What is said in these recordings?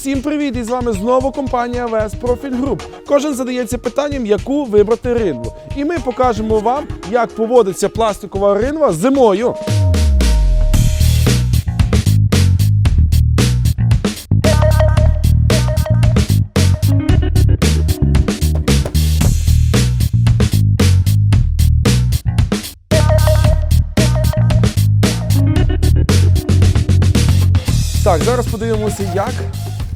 Всім привіт! І з вами знову компанія ВС Профіль Груп. Кожен задається питанням, яку вибрати ринву. І ми покажемо вам, як поводиться пластикова ринва зимою. Так, зараз подивимося, як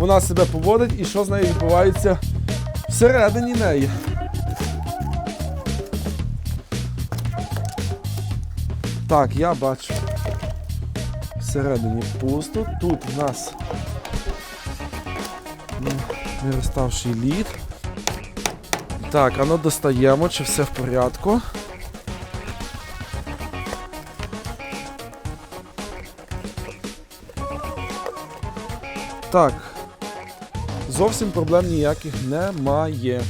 вона себе поводить і що з нею відбувається всередині неї. Так, я бачу. Всередині пусто. Тут в нас розставший лід. Так, а ну достаємо, чи все в порядку. Так. Зовсім проблем ніяких немає.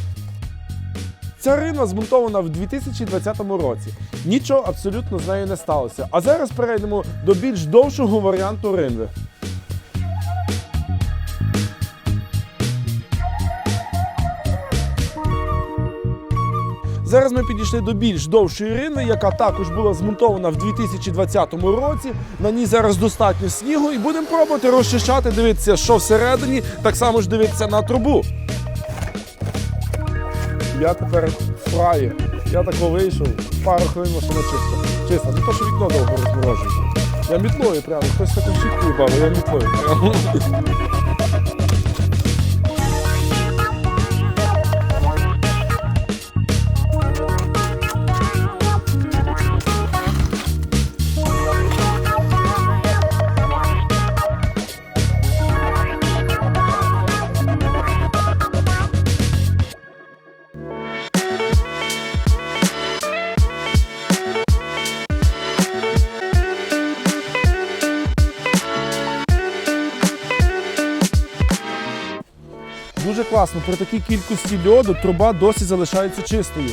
Ця рина змонтована в 2020 році. Нічого абсолютно з нею не сталося. А зараз перейдемо до більш довшого варіанту ринви. Зараз ми підійшли до більш довшої ринви, яка також була змонтована в 2020 році. На ній зараз достатньо снігу, і будемо пробувати розчищати, дивитися, що всередині, так само ж дивитися на трубу. Я тепер фраєр. Я тако вийшов, пару хвилин машина чиста. Чиста, не то, що вікно довго розморожується. Я мітлою прямо, хтось таким щіткою бав, я мітлою прямо. Дуже класно, при такій кількості льоду труба досі залишається чистою.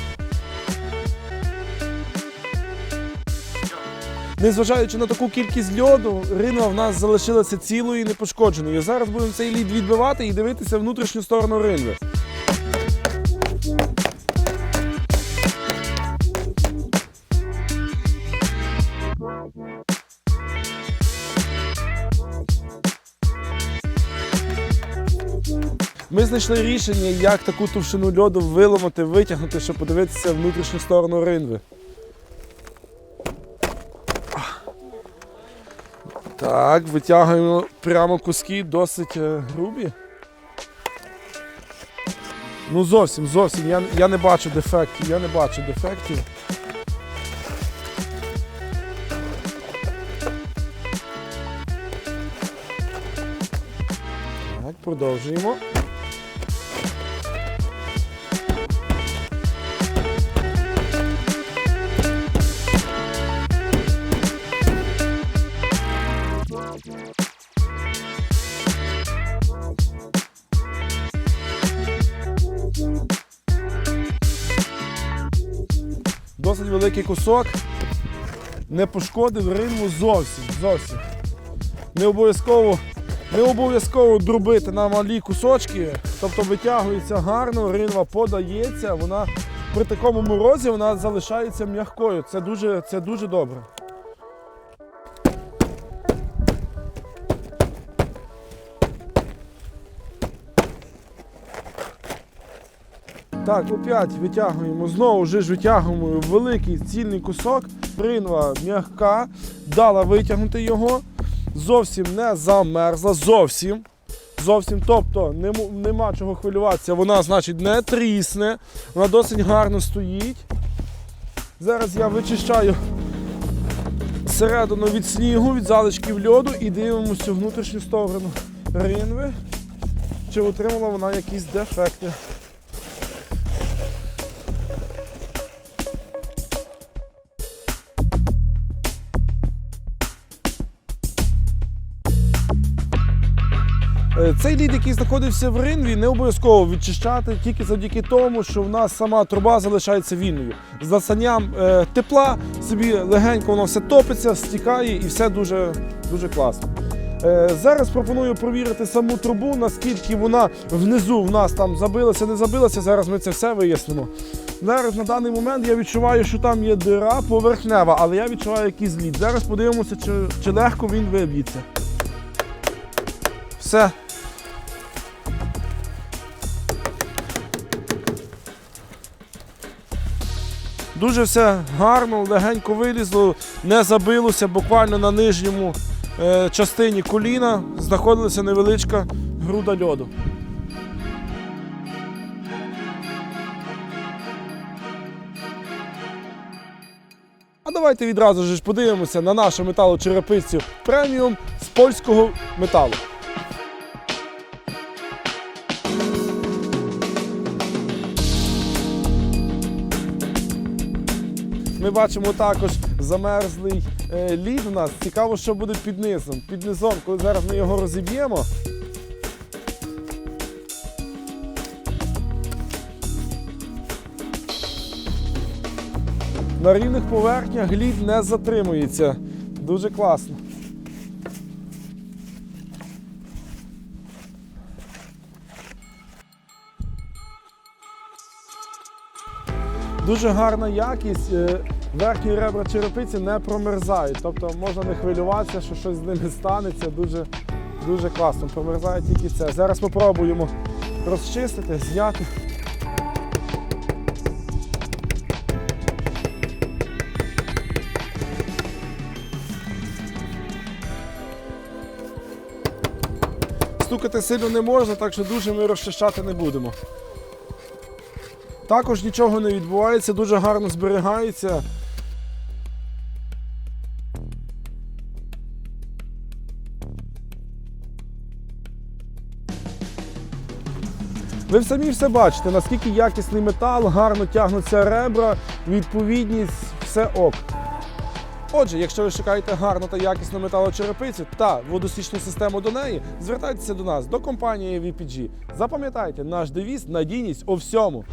Незважаючи на таку кількість льоду, ринва в нас залишилася цілою і непошкодженою. Зараз будемо цей лід відбивати і дивитися внутрішню сторону ринви. Ми знайшли рішення, як таку товщину льоду виламати, витягнути, щоб подивитися внутрішню сторону ринви. Так, витягуємо прямо куски досить е, грубі. Ну зовсім, зовсім. Я, я не бачу дефектів, я не бачу дефектів. Так, продовжуємо. Досить великий кусок. Не пошкодив ринву зовсім. зовсім. Не обов'язково не обов'язково дробити на малі кусочки, тобто витягується гарно, ринва подається, вона при такому морозі вона залишається м'якою. Це дуже, це дуже добре. Так, опять витягуємо, знову ж витягуємо великий цільний кусок. Ринва м'яка, дала витягнути його. Зовсім не замерзла, зовсім. Зовсім, тобто нема чого хвилюватися, вона, значить, не трісне, вона досить гарно стоїть. Зараз я вичищаю середину від снігу, від залишків льоду і дивимося внутрішню сторону ринви, чи отримала вона якісь дефекти. Цей лід, який знаходився в ринві, не обов'язково відчищати тільки завдяки тому, що в нас сама труба залишається вільною. З настанням е, тепла собі легенько воно все топиться, стікає і все дуже, дуже класно. Е, Зараз пропоную провірити саму трубу, наскільки вона внизу в нас там забилася, не забилася. Зараз ми це все вияснимо. Зараз на даний момент я відчуваю, що там є дира поверхнева, але я відчуваю якийсь зліт. Зараз подивимося, чи, чи легко він виб'ється. Все. Дуже все гарно, легенько вилізло, не забилося. Буквально на нижньому е, частині коліна знаходилася невеличка груда льоду. А давайте відразу ж подивимося на нашу металочерепицю преміум з польського металу. Ми бачимо також замерзлий е, лід у нас. Цікаво, що буде під низом. Під низом, коли зараз ми його розіб'ємо. На рівних поверхнях лід не затримується. Дуже класно. Дуже гарна якість. е, Верхні ребра черепиці не промерзають. Тобто можна не хвилюватися, що щось з ними станеться. Дуже, дуже класно. Промерзає тільки це. Зараз спробуємо розчистити, зняти. Стукати сильно не можна, так що дуже ми розчищати не будемо. Також нічого не відбувається, дуже гарно зберігається. Ви самі все бачите, наскільки якісний метал, гарно тягнуться ребра, відповідність, все ок. Отже, якщо ви шукаєте гарну та якісну металочерепицю та водостічну систему до неї, звертайтеся до нас, до компанії VPG. Запам'ятайте, наш девіз надійність у всьому.